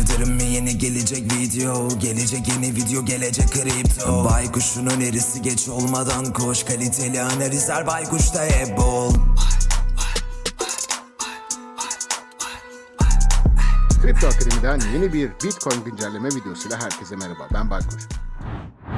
Bildirim mi yeni gelecek video Gelecek yeni video gelecek kripto Baykuşun önerisi geç olmadan koş Kaliteli analizler baykuşta hep bol Kripto Akademi'den yeni bir Bitcoin güncelleme videosuyla herkese merhaba. Ben Baykuş.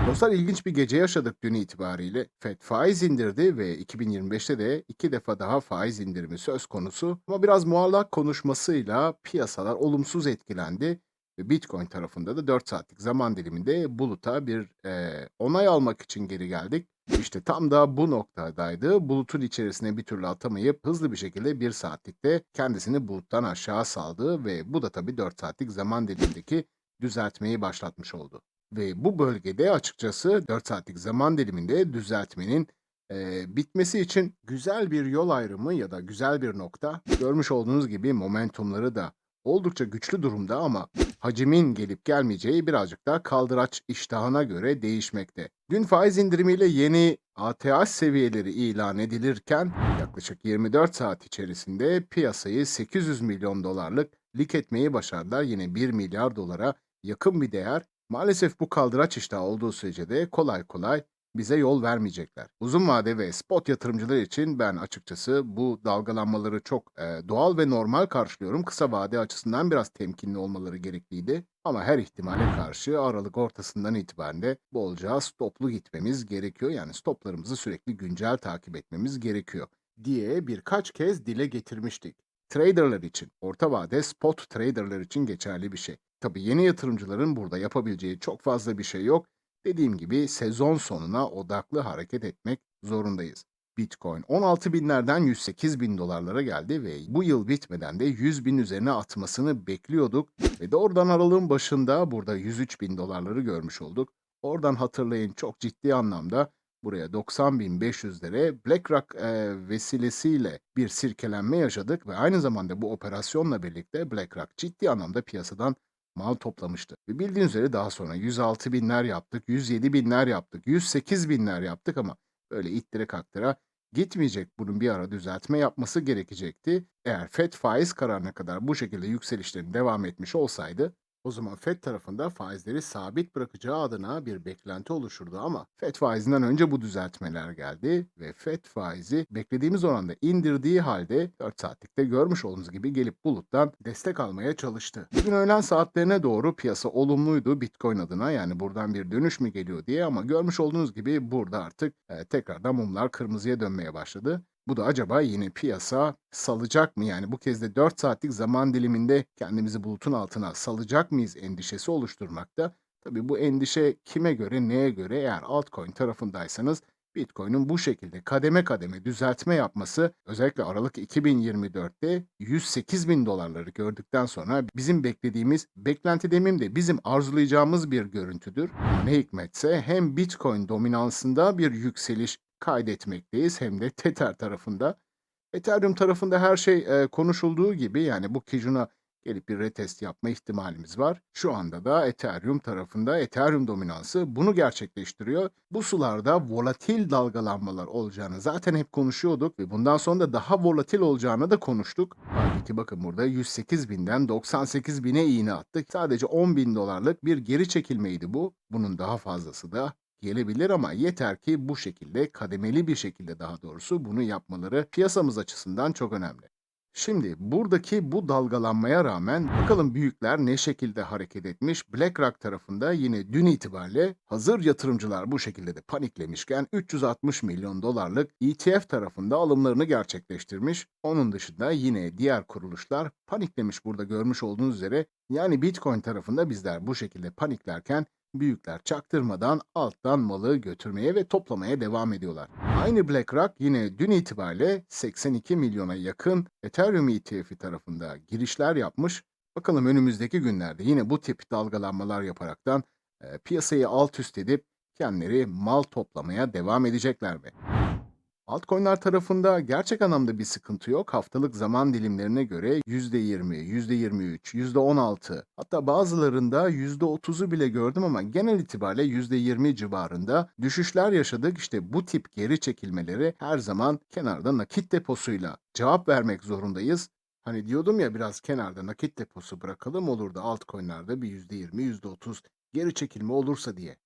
Dostlar ilginç bir gece yaşadık dün itibariyle. FED faiz indirdi ve 2025'te de iki defa daha faiz indirimi söz konusu. Ama biraz muallak konuşmasıyla piyasalar olumsuz etkilendi. Ve Bitcoin tarafında da 4 saatlik zaman diliminde buluta bir e, onay almak için geri geldik. İşte tam da bu noktadaydı. Bulutun içerisine bir türlü atamayıp hızlı bir şekilde bir saatlikte kendisini buluttan aşağı saldı ve bu da tabii 4 saatlik zaman dilimindeki düzeltmeyi başlatmış oldu. Ve bu bölgede açıkçası 4 saatlik zaman diliminde düzeltmenin eee, bitmesi için güzel bir yol ayrımı ya da güzel bir nokta. Görmüş olduğunuz gibi momentumları da oldukça güçlü durumda ama hacimin gelip gelmeyeceği birazcık daha kaldıraç iştahına göre değişmekte. Dün faiz indirimiyle yeni ATH seviyeleri ilan edilirken yaklaşık 24 saat içerisinde piyasayı 800 milyon dolarlık lik etmeyi başardılar. Yine 1 milyar dolara yakın bir değer. Maalesef bu kaldıraç iştahı olduğu sürece de kolay kolay bize yol vermeyecekler. Uzun vade ve spot yatırımcılar için ben açıkçası bu dalgalanmaları çok e, doğal ve normal karşılıyorum. Kısa vade açısından biraz temkinli olmaları gerekliydi. Ama her ihtimale karşı Aralık ortasından itibaren de bolca stoplu gitmemiz gerekiyor. Yani stoplarımızı sürekli güncel takip etmemiz gerekiyor diye birkaç kez dile getirmiştik. Traderlar için, orta vade spot traderlar için geçerli bir şey. Tabii yeni yatırımcıların burada yapabileceği çok fazla bir şey yok. Dediğim gibi sezon sonuna odaklı hareket etmek zorundayız. Bitcoin 16 binlerden 108 bin dolarlara geldi ve bu yıl bitmeden de 100 bin üzerine atmasını bekliyorduk. Ve de oradan aralığın başında burada 103 bin dolarları görmüş olduk. Oradan hatırlayın çok ciddi anlamda buraya 90.500'lere BlackRock e, vesilesiyle bir sirkelenme yaşadık ve aynı zamanda bu operasyonla birlikte BlackRock ciddi anlamda piyasadan mal toplamıştı. Ve bildiğiniz üzere daha sonra 106 binler yaptık, 107 binler yaptık, 108 binler yaptık ama böyle ittire kaktıra gitmeyecek. Bunun bir ara düzeltme yapması gerekecekti. Eğer FED faiz kararına kadar bu şekilde yükselişlerin devam etmiş olsaydı o zaman FED tarafında faizleri sabit bırakacağı adına bir beklenti oluşurdu ama FED faizinden önce bu düzeltmeler geldi ve FED faizi beklediğimiz oranda indirdiği halde 4 saatlikte görmüş olduğunuz gibi gelip buluttan destek almaya çalıştı. Bugün öğlen saatlerine doğru piyasa olumluydu Bitcoin adına yani buradan bir dönüş mü geliyor diye ama görmüş olduğunuz gibi burada artık e, tekrardan mumlar kırmızıya dönmeye başladı. Bu da acaba yine piyasa salacak mı? Yani bu kez de 4 saatlik zaman diliminde kendimizi bulutun altına salacak mıyız endişesi oluşturmakta. Tabii bu endişe kime göre, neye göre eğer altcoin tarafındaysanız Bitcoin'in bu şekilde kademe kademe düzeltme yapması özellikle Aralık 2024'te 108 bin dolarları gördükten sonra bizim beklediğimiz, beklenti demeyeyim de bizim arzulayacağımız bir görüntüdür. Ne hikmetse hem Bitcoin dominansında bir yükseliş kaydetmekteyiz hem de Tether tarafında. Ethereum tarafında her şey e, konuşulduğu gibi yani bu Kijun'a gelip bir retest yapma ihtimalimiz var. Şu anda da Ethereum tarafında Ethereum dominansı bunu gerçekleştiriyor. Bu sularda volatil dalgalanmalar olacağını zaten hep konuşuyorduk ve bundan sonra da daha volatil olacağını da konuştuk. Halbuki bakın burada 108 binden 98 bine iğne attık. Sadece 10 bin dolarlık bir geri çekilmeydi bu. Bunun daha fazlası da gelebilir ama yeter ki bu şekilde kademeli bir şekilde daha doğrusu bunu yapmaları piyasamız açısından çok önemli. Şimdi buradaki bu dalgalanmaya rağmen bakalım büyükler ne şekilde hareket etmiş. BlackRock tarafında yine dün itibariyle hazır yatırımcılar bu şekilde de paniklemişken 360 milyon dolarlık ETF tarafında alımlarını gerçekleştirmiş. Onun dışında yine diğer kuruluşlar paniklemiş burada görmüş olduğunuz üzere. Yani Bitcoin tarafında bizler bu şekilde paniklerken büyükler çaktırmadan alttan malı götürmeye ve toplamaya devam ediyorlar. Aynı BlackRock yine dün itibariyle 82 milyona yakın Ethereum ETF'i tarafında girişler yapmış. Bakalım önümüzdeki günlerde yine bu tip dalgalanmalar yaparaktan e, piyasayı alt üst edip kendileri mal toplamaya devam edecekler mi? Altcoin'ler tarafında gerçek anlamda bir sıkıntı yok. Haftalık zaman dilimlerine göre %20, %23, %16 hatta bazılarında %30'u bile gördüm ama genel itibariyle %20 civarında düşüşler yaşadık. İşte bu tip geri çekilmeleri her zaman kenarda nakit deposuyla cevap vermek zorundayız. Hani diyordum ya biraz kenarda nakit deposu bırakalım olur da altcoin'lerde bir %20, %30 geri çekilme olursa diye.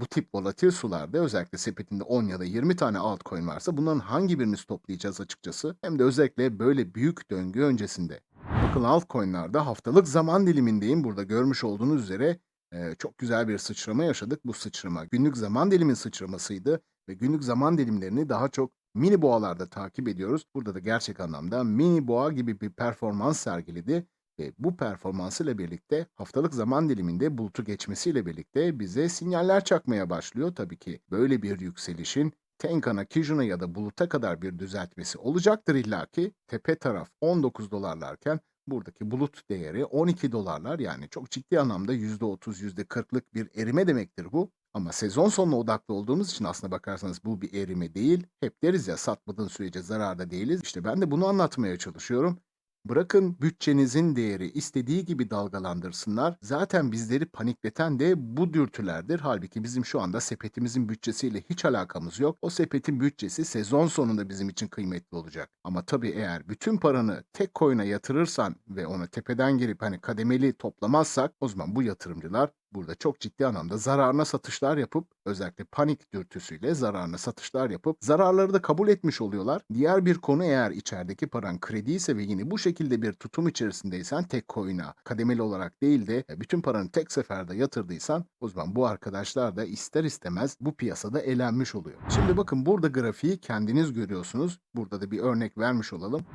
Bu tip volatil sularda özellikle sepetinde 10 ya da 20 tane altcoin varsa bunların hangi birini toplayacağız açıkçası? Hem de özellikle böyle büyük döngü öncesinde. Bakın altcoin'lerde haftalık zaman dilimindeyim. Burada görmüş olduğunuz üzere e, çok güzel bir sıçrama yaşadık. Bu sıçrama günlük zaman dilimin sıçramasıydı ve günlük zaman dilimlerini daha çok mini boğalarda takip ediyoruz. Burada da gerçek anlamda mini boğa gibi bir performans sergiledi ve bu performansıyla birlikte haftalık zaman diliminde bulutu geçmesiyle birlikte bize sinyaller çakmaya başlıyor. Tabii ki böyle bir yükselişin Tenkan'a, Kijun'a ya da buluta kadar bir düzeltmesi olacaktır illaki. Tepe taraf 19 dolarlarken buradaki bulut değeri 12 dolarlar yani çok ciddi anlamda %30, %40'lık bir erime demektir bu. Ama sezon sonuna odaklı olduğumuz için aslına bakarsanız bu bir erime değil. Hep deriz ya satmadığın sürece zararda değiliz. İşte ben de bunu anlatmaya çalışıyorum. Bırakın bütçenizin değeri istediği gibi dalgalandırsınlar. Zaten bizleri panikleten de bu dürtülerdir. Halbuki bizim şu anda sepetimizin bütçesiyle hiç alakamız yok. O sepetin bütçesi sezon sonunda bizim için kıymetli olacak. Ama tabii eğer bütün paranı tek coin'e yatırırsan ve ona tepeden girip hani kademeli toplamazsak o zaman bu yatırımcılar burada çok ciddi anlamda zararına satışlar yapıp özellikle panik dürtüsüyle zararına satışlar yapıp zararları da kabul etmiş oluyorlar. Diğer bir konu eğer içerideki paran kredi ise ve yine bu şekilde bir tutum içerisindeysen tek coin'a kademeli olarak değil de e, bütün paranı tek seferde yatırdıysan o zaman bu arkadaşlar da ister istemez bu piyasada elenmiş oluyor. Şimdi bakın burada grafiği kendiniz görüyorsunuz. Burada da bir örnek vermiş olalım.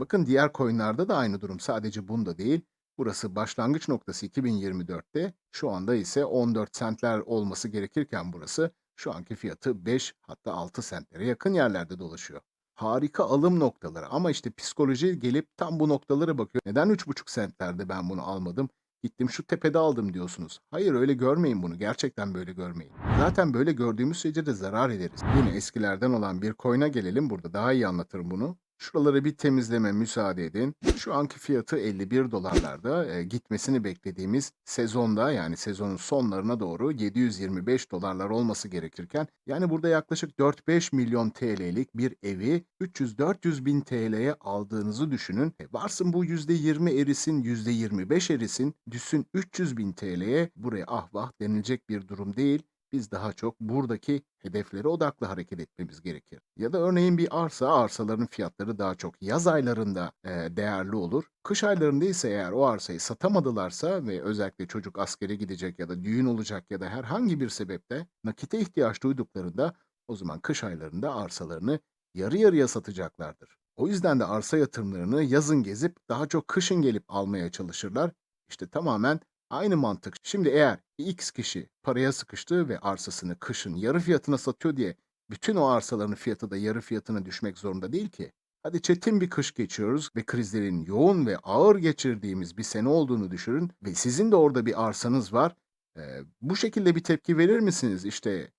Bakın diğer coin'larda da aynı durum. Sadece bunda değil. Burası başlangıç noktası 2024'te. Şu anda ise 14 sentler olması gerekirken burası şu anki fiyatı 5 hatta 6 sentlere yakın yerlerde dolaşıyor. Harika alım noktaları ama işte psikoloji gelip tam bu noktalara bakıyor. Neden 3,5 sentlerde ben bunu almadım? Gittim şu tepede aldım diyorsunuz. Hayır öyle görmeyin bunu. Gerçekten böyle görmeyin. Zaten böyle gördüğümüz sürece de zarar ederiz. Yine eskilerden olan bir coin'e gelelim. Burada daha iyi anlatırım bunu. Şuraları bir temizleme müsaade edin. Şu anki fiyatı 51 dolarlarda e, gitmesini beklediğimiz sezonda yani sezonun sonlarına doğru 725 dolarlar olması gerekirken yani burada yaklaşık 4-5 milyon TL'lik bir evi 300-400 bin TL'ye aldığınızı düşünün. E, varsın bu %20 erisin, %25 erisin, düşsün 300 bin TL'ye buraya ah vah denilecek bir durum değil biz daha çok buradaki hedeflere odaklı hareket etmemiz gerekir. Ya da örneğin bir arsa, arsaların fiyatları daha çok yaz aylarında e, değerli olur. Kış aylarında ise eğer o arsayı satamadılarsa ve özellikle çocuk askere gidecek ya da düğün olacak ya da herhangi bir sebeple nakite ihtiyaç duyduklarında o zaman kış aylarında arsalarını yarı yarıya satacaklardır. O yüzden de arsa yatırımlarını yazın gezip daha çok kışın gelip almaya çalışırlar. İşte tamamen Aynı mantık. Şimdi eğer X kişi paraya sıkıştı ve arsasını kışın yarı fiyatına satıyor diye bütün o arsaların fiyatı da yarı fiyatına düşmek zorunda değil ki. Hadi çetin bir kış geçiyoruz ve krizlerin yoğun ve ağır geçirdiğimiz bir sene olduğunu düşünün ve sizin de orada bir arsanız var. Ee, bu şekilde bir tepki verir misiniz? İşte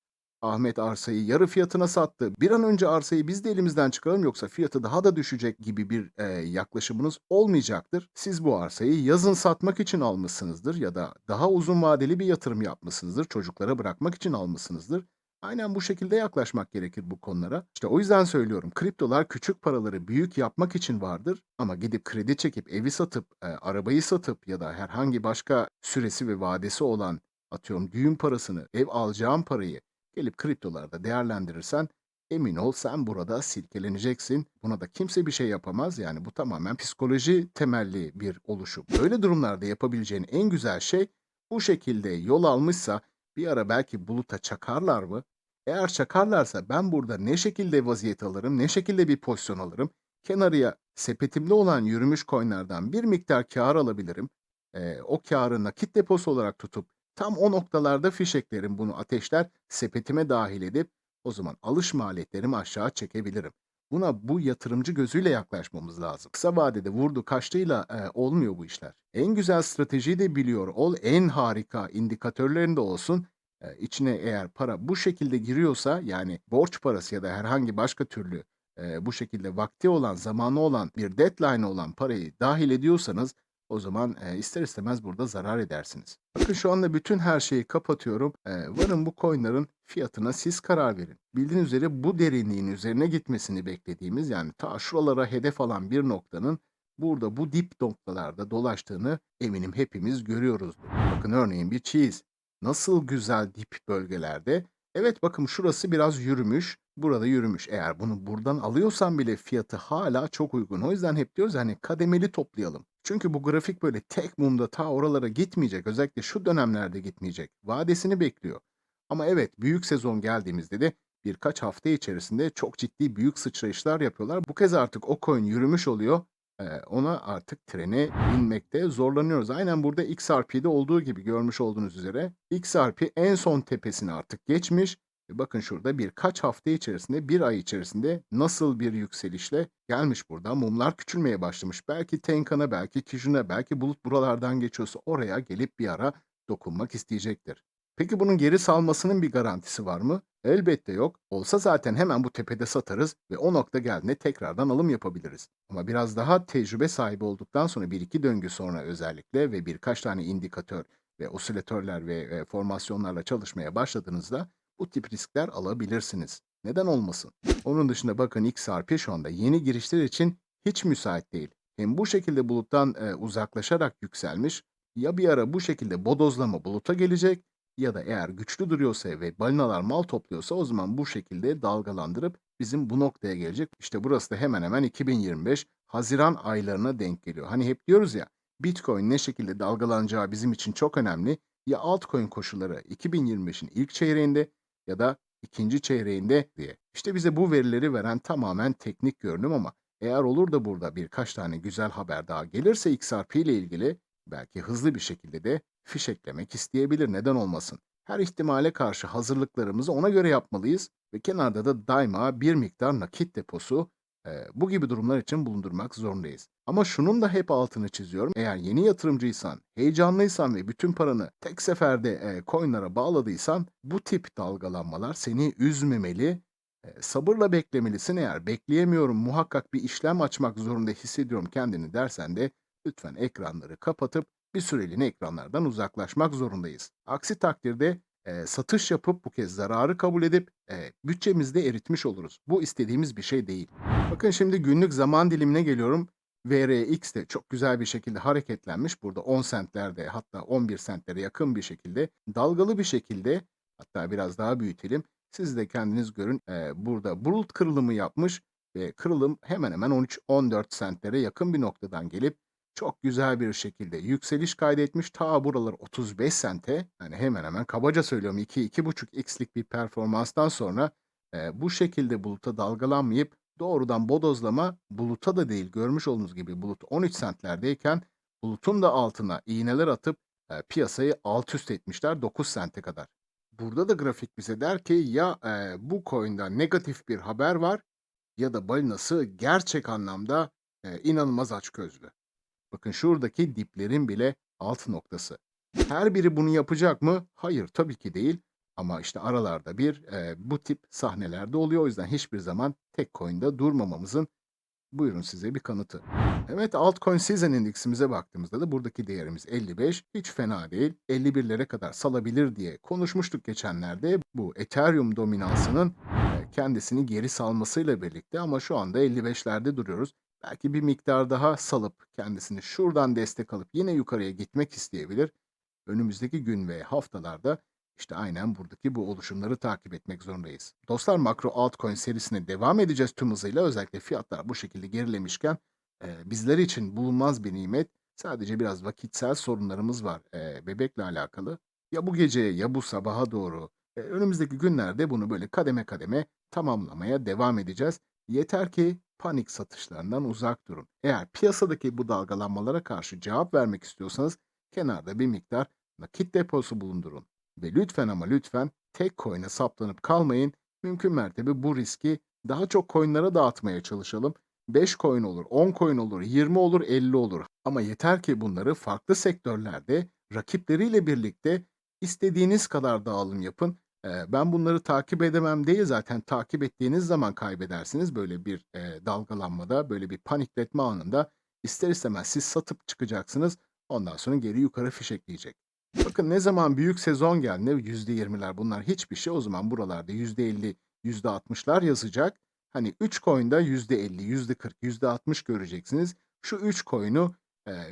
Ahmet arsayı yarı fiyatına sattı. Bir an önce arsayı biz de elimizden çıkaralım yoksa fiyatı daha da düşecek gibi bir e, yaklaşımınız olmayacaktır. Siz bu arsayı yazın satmak için almışsınızdır ya da daha uzun vadeli bir yatırım yapmışsınızdır. Çocuklara bırakmak için almışsınızdır. Aynen bu şekilde yaklaşmak gerekir bu konulara. İşte o yüzden söylüyorum. Kriptolar küçük paraları büyük yapmak için vardır. Ama gidip kredi çekip evi satıp, e, arabayı satıp ya da herhangi başka süresi ve vadesi olan atıyorum düğün parasını, ev alacağın parayı gelip kriptolarda değerlendirirsen emin ol sen burada silkeleneceksin. Buna da kimse bir şey yapamaz. Yani bu tamamen psikoloji temelli bir oluşum. Böyle durumlarda yapabileceğin en güzel şey bu şekilde yol almışsa bir ara belki buluta çakarlar mı? Eğer çakarlarsa ben burada ne şekilde vaziyet alırım, ne şekilde bir pozisyon alırım? Kenarıya sepetimde olan yürümüş coinlerden bir miktar kar alabilirim. Ee, o karı nakit deposu olarak tutup Tam o noktalarda fişeklerim bunu ateşler, sepetime dahil edip o zaman alış maliyetlerimi aşağı çekebilirim. Buna bu yatırımcı gözüyle yaklaşmamız lazım. Kısa vadede vurdu kaçtığıyla e, olmuyor bu işler. En güzel stratejiyi de biliyor ol, en harika indikatörlerinde olsun. E, içine eğer para bu şekilde giriyorsa yani borç parası ya da herhangi başka türlü e, bu şekilde vakti olan, zamanı olan, bir deadline olan parayı dahil ediyorsanız o zaman e, ister istemez burada zarar edersiniz. Bakın şu anda bütün her şeyi kapatıyorum. E, varın bu coinlerin fiyatına siz karar verin. Bildiğiniz üzere bu derinliğin üzerine gitmesini beklediğimiz yani ta şuralara hedef alan bir noktanın burada bu dip noktalarda dolaştığını eminim hepimiz görüyoruzdur. Bakın örneğin bir cheese nasıl güzel dip bölgelerde. Evet bakın şurası biraz yürümüş, burada yürümüş. Eğer bunu buradan alıyorsan bile fiyatı hala çok uygun. O yüzden hep diyoruz hani kademeli toplayalım. Çünkü bu grafik böyle tek mumda ta oralara gitmeyecek. Özellikle şu dönemlerde gitmeyecek. Vadesini bekliyor. Ama evet büyük sezon geldiğimizde de birkaç hafta içerisinde çok ciddi büyük sıçrayışlar yapıyorlar. Bu kez artık o coin yürümüş oluyor. Ee, ona artık trene binmekte zorlanıyoruz. Aynen burada XRP'de olduğu gibi görmüş olduğunuz üzere XRP en son tepesini artık geçmiş. Ve bakın şurada birkaç hafta içerisinde, bir ay içerisinde nasıl bir yükselişle gelmiş burada. Mumlar küçülmeye başlamış. Belki Tenkan'a, belki Kijun'a, belki bulut buralardan geçiyorsa oraya gelip bir ara dokunmak isteyecektir. Peki bunun geri salmasının bir garantisi var mı? Elbette yok. Olsa zaten hemen bu tepede satarız ve o nokta geldiğinde tekrardan alım yapabiliriz. Ama biraz daha tecrübe sahibi olduktan sonra bir iki döngü sonra özellikle ve birkaç tane indikatör ve osilatörler ve e, formasyonlarla çalışmaya başladığınızda bu tip riskler alabilirsiniz. Neden olmasın? Onun dışında bakın XRP şu anda yeni girişler için hiç müsait değil. Hem bu şekilde buluttan e, uzaklaşarak yükselmiş ya bir ara bu şekilde bodozlama buluta gelecek ya da eğer güçlü duruyorsa ve balinalar mal topluyorsa o zaman bu şekilde dalgalandırıp bizim bu noktaya gelecek. İşte burası da hemen hemen 2025 Haziran aylarına denk geliyor. Hani hep diyoruz ya Bitcoin ne şekilde dalgalanacağı bizim için çok önemli. Ya altcoin koşulları 2025'in ilk çeyreğinde ya da ikinci çeyreğinde diye. İşte bize bu verileri veren tamamen teknik görünüm ama eğer olur da burada birkaç tane güzel haber daha gelirse XRP ile ilgili belki hızlı bir şekilde de fişeklemek isteyebilir. Neden olmasın? Her ihtimale karşı hazırlıklarımızı ona göre yapmalıyız ve kenarda da daima bir miktar nakit deposu e, bu gibi durumlar için bulundurmak zorundayız. Ama şunun da hep altını çiziyorum. Eğer yeni yatırımcıysan, heyecanlıysan ve bütün paranı tek seferde e, coinlara bağladıysan bu tip dalgalanmalar seni üzmemeli. E, sabırla beklemelisin eğer bekleyemiyorum muhakkak bir işlem açmak zorunda hissediyorum kendini dersen de lütfen ekranları kapatıp bir süreliğine ekranlardan uzaklaşmak zorundayız. Aksi takdirde e, satış yapıp bu kez zararı kabul edip e, bütçemizde eritmiş oluruz. Bu istediğimiz bir şey değil. Bakın şimdi günlük zaman dilimine geliyorum. VRX de çok güzel bir şekilde hareketlenmiş. Burada 10 sentlerde hatta 11 sentlere yakın bir şekilde dalgalı bir şekilde hatta biraz daha büyütelim. Siz de kendiniz görün. E, burada bulut kırılımı yapmış ve kırılım hemen hemen 13-14 sentlere yakın bir noktadan gelip çok güzel bir şekilde yükseliş kaydetmiş. Ta buralar 35 sente yani hemen hemen kabaca söylüyorum 2-2,5x'lik bir performanstan sonra e, bu şekilde buluta dalgalanmayıp doğrudan bodozlama buluta da değil görmüş olduğunuz gibi bulut 13 sentlerdeyken bulutun da altına iğneler atıp e, piyasayı alt üst etmişler 9 sente kadar. Burada da grafik bize der ki ya e, bu coin'da negatif bir haber var ya da balinası gerçek anlamda e, inanılmaz açgözlü. Bakın şuradaki diplerin bile alt noktası. Her biri bunu yapacak mı? Hayır tabii ki değil. Ama işte aralarda bir e, bu tip sahnelerde oluyor. O yüzden hiçbir zaman tek coin'de durmamamızın buyurun size bir kanıtı. Evet altcoin season indeksimize baktığımızda da buradaki değerimiz 55. Hiç fena değil. 51'lere kadar salabilir diye konuşmuştuk geçenlerde. Bu Ethereum dominansının e, kendisini geri salmasıyla birlikte ama şu anda 55'lerde duruyoruz. Belki bir miktar daha salıp kendisini şuradan destek alıp yine yukarıya gitmek isteyebilir. Önümüzdeki gün ve haftalarda işte aynen buradaki bu oluşumları takip etmek zorundayız. Dostlar makro altcoin serisine devam edeceğiz tüm hızıyla. Özellikle fiyatlar bu şekilde gerilemişken e, bizler için bulunmaz bir nimet. Sadece biraz vakitsel sorunlarımız var e, bebekle alakalı. Ya bu gece ya bu sabaha doğru e, önümüzdeki günlerde bunu böyle kademe kademe tamamlamaya devam edeceğiz. Yeter ki panik satışlarından uzak durun. Eğer piyasadaki bu dalgalanmalara karşı cevap vermek istiyorsanız kenarda bir miktar nakit deposu bulundurun. Ve lütfen ama lütfen tek coin'e saplanıp kalmayın. Mümkün mertebe bu riski daha çok coin'lara dağıtmaya çalışalım. 5 coin olur, 10 coin olur, 20 olur, 50 olur. Ama yeter ki bunları farklı sektörlerde rakipleriyle birlikte istediğiniz kadar dağılım yapın. Ben bunları takip edemem değil zaten takip ettiğiniz zaman kaybedersiniz. Böyle bir, dalgalanmada, böyle bir panikletme anında ister istemez siz satıp çıkacaksınız. Ondan sonra geri yukarı fişekleyecek. Bakın ne zaman büyük sezon geldiğinde %20'ler bunlar hiçbir şey. O zaman buralarda %50, %60'lar yazacak. Hani 3 coin'da %50, %40, %60 göreceksiniz. şu 3 coin'u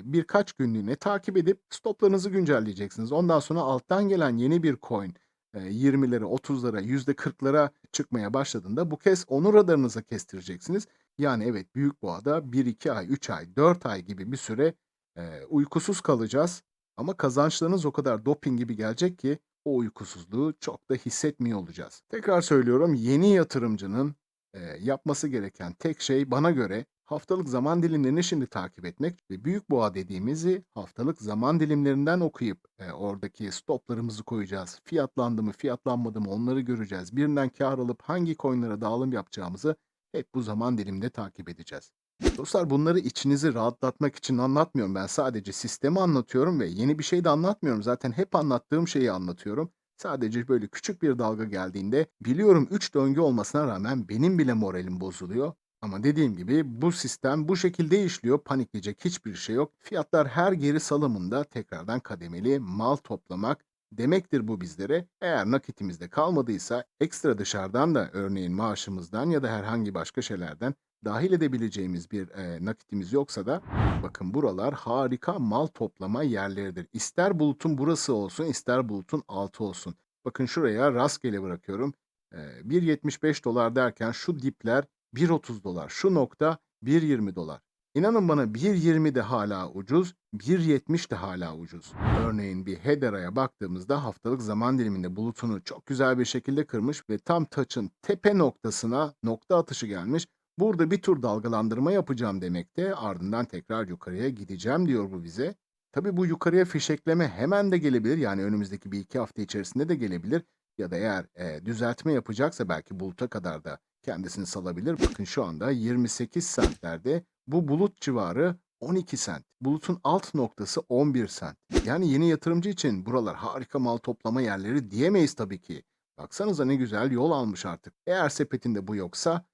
birkaç günlüğüne takip edip stoplarınızı güncelleyeceksiniz. Ondan sonra alttan gelen yeni bir coin 20'lere, 30'lara, %40'lara çıkmaya başladığında bu kez onu radarınıza kestireceksiniz. Yani evet büyük boğada 1-2 ay, 3 ay, 4 ay gibi bir süre e, uykusuz kalacağız. Ama kazançlarınız o kadar doping gibi gelecek ki o uykusuzluğu çok da hissetmiyor olacağız. Tekrar söylüyorum yeni yatırımcının e, yapması gereken tek şey bana göre haftalık zaman dilimlerini şimdi takip etmek ve büyük boğa dediğimizi haftalık zaman dilimlerinden okuyup e, oradaki stoplarımızı koyacağız. Fiyatlandı mı, fiyatlanmadı mı onları göreceğiz. Birinden kar alıp hangi coinlere dağılım yapacağımızı hep bu zaman diliminde takip edeceğiz. Dostlar bunları içinizi rahatlatmak için anlatmıyorum. Ben sadece sistemi anlatıyorum ve yeni bir şey de anlatmıyorum. Zaten hep anlattığım şeyi anlatıyorum. Sadece böyle küçük bir dalga geldiğinde biliyorum 3 döngü olmasına rağmen benim bile moralim bozuluyor. Ama dediğim gibi bu sistem bu şekilde işliyor. Panikleyecek hiçbir şey yok. Fiyatlar her geri salımında tekrardan kademeli mal toplamak demektir bu bizlere. Eğer nakitimizde kalmadıysa ekstra dışarıdan da örneğin maaşımızdan ya da herhangi başka şeylerden dahil edebileceğimiz bir e, nakitimiz yoksa da bakın buralar harika mal toplama yerleridir. İster bulutun burası olsun ister bulutun altı olsun. Bakın şuraya rastgele bırakıyorum. E, 1.75 dolar derken şu dipler 1.30 dolar. Şu nokta 1.20 dolar. İnanın bana 1.20 de hala ucuz, 1.70 de hala ucuz. Örneğin bir Hedera'ya baktığımızda haftalık zaman diliminde bulutunu çok güzel bir şekilde kırmış ve tam taçın tepe noktasına nokta atışı gelmiş. Burada bir tur dalgalandırma yapacağım demekte ardından tekrar yukarıya gideceğim diyor bu bize. Tabi bu yukarıya fişekleme hemen de gelebilir yani önümüzdeki bir iki hafta içerisinde de gelebilir. Ya da eğer e, düzeltme yapacaksa belki buluta kadar da kendisini salabilir. Bakın şu anda 28 sentlerde bu bulut civarı 12 sent. Bulutun alt noktası 11 sent. Yani yeni yatırımcı için buralar harika mal toplama yerleri diyemeyiz tabii ki. Baksanıza ne güzel yol almış artık. Eğer sepetinde bu yoksa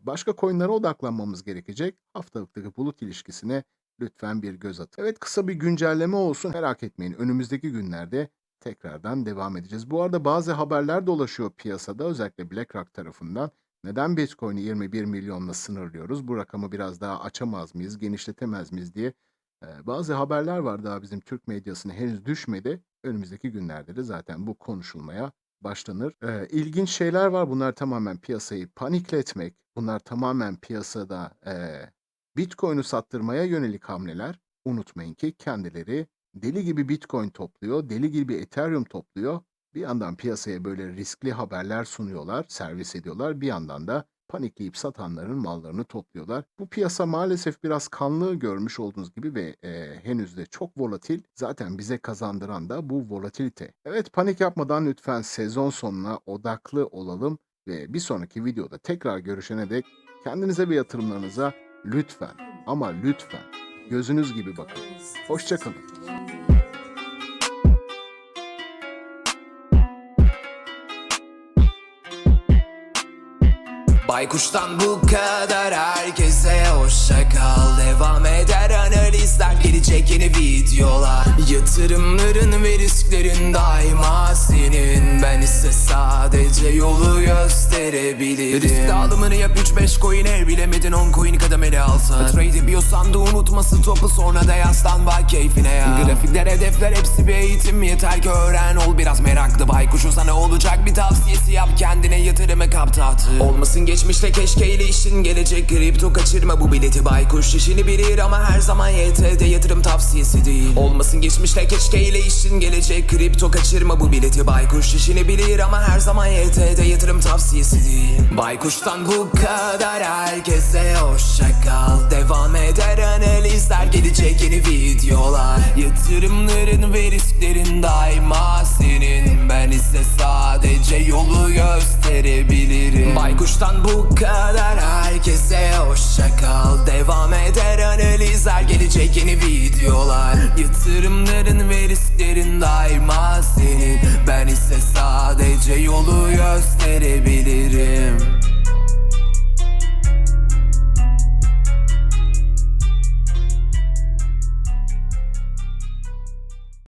başka coinlere odaklanmamız gerekecek. Haftalıktaki bulut ilişkisine lütfen bir göz atın. Evet kısa bir güncelleme olsun merak etmeyin. Önümüzdeki günlerde tekrardan devam edeceğiz. Bu arada bazı haberler dolaşıyor piyasada özellikle BlackRock tarafından. Neden Bitcoin'i 21 milyonla sınırlıyoruz? Bu rakamı biraz daha açamaz mıyız, genişletemez miyiz diye bazı haberler var daha bizim Türk medyasına henüz düşmedi. Önümüzdeki günlerde de zaten bu konuşulmaya başlanır. E, ilginç şeyler var. Bunlar tamamen piyasayı panikletmek. Bunlar tamamen piyasada e, Bitcoin'i sattırmaya yönelik hamleler. Unutmayın ki kendileri deli gibi Bitcoin topluyor, deli gibi Ethereum topluyor. Bir yandan piyasaya böyle riskli haberler sunuyorlar, servis ediyorlar. Bir yandan da panikleyip satanların mallarını topluyorlar. Bu piyasa maalesef biraz kanlı görmüş olduğunuz gibi ve e, henüz de çok volatil. Zaten bize kazandıran da bu volatilite. Evet panik yapmadan lütfen sezon sonuna odaklı olalım ve bir sonraki videoda tekrar görüşene dek kendinize ve yatırımlarınıza lütfen ama lütfen gözünüz gibi bakın. Hoşçakalın. Baykuş'tan bu kadar herkese hoşça kal. Devam eder analizler gelecek yeni videolar. Yatırımların ve risklerin daima ise sadece yolu gösterebilirim. Risk dağılımını yap 3-5 coin el bilemedin 10 coin kademeli alsın. Trade ediyorsan da unutmasın topu sonra da yaslan bak keyfine ya. Grafikler hedefler hepsi bir eğitim. Yeter ki öğren ol biraz meraklı Baykuş'un. Sana olacak bir tavsiyesi yap kendine yatırımı kap tahtı Olmasın geçmişte keşkeyle işin gelecek. Kripto kaçırma bu bileti Baykuş. İşini bilir ama her zaman YT'de yatırım tavsiyesi değil. Olmasın geçmişte keşkeyle işin gelecek. Kripto kaçırma bu bileti Baykuş. İşini bilir ama her zaman YT'de yatırım tavsiyesi değil. Baykuş'tan bu kadar herkese hoşça kal. Devam eder analizler gelecek yeni videolar. Yatırımların ve risklerin daima senin. Ben ise sadece yolu gösterebilirim. Baykuş'tan bu kadar herkese hoşça kal. Devam eder analizler gelecek yeni videolar. Yatırımların ve risklerin daima senin. Ben ise sadece yolu gösterebilirim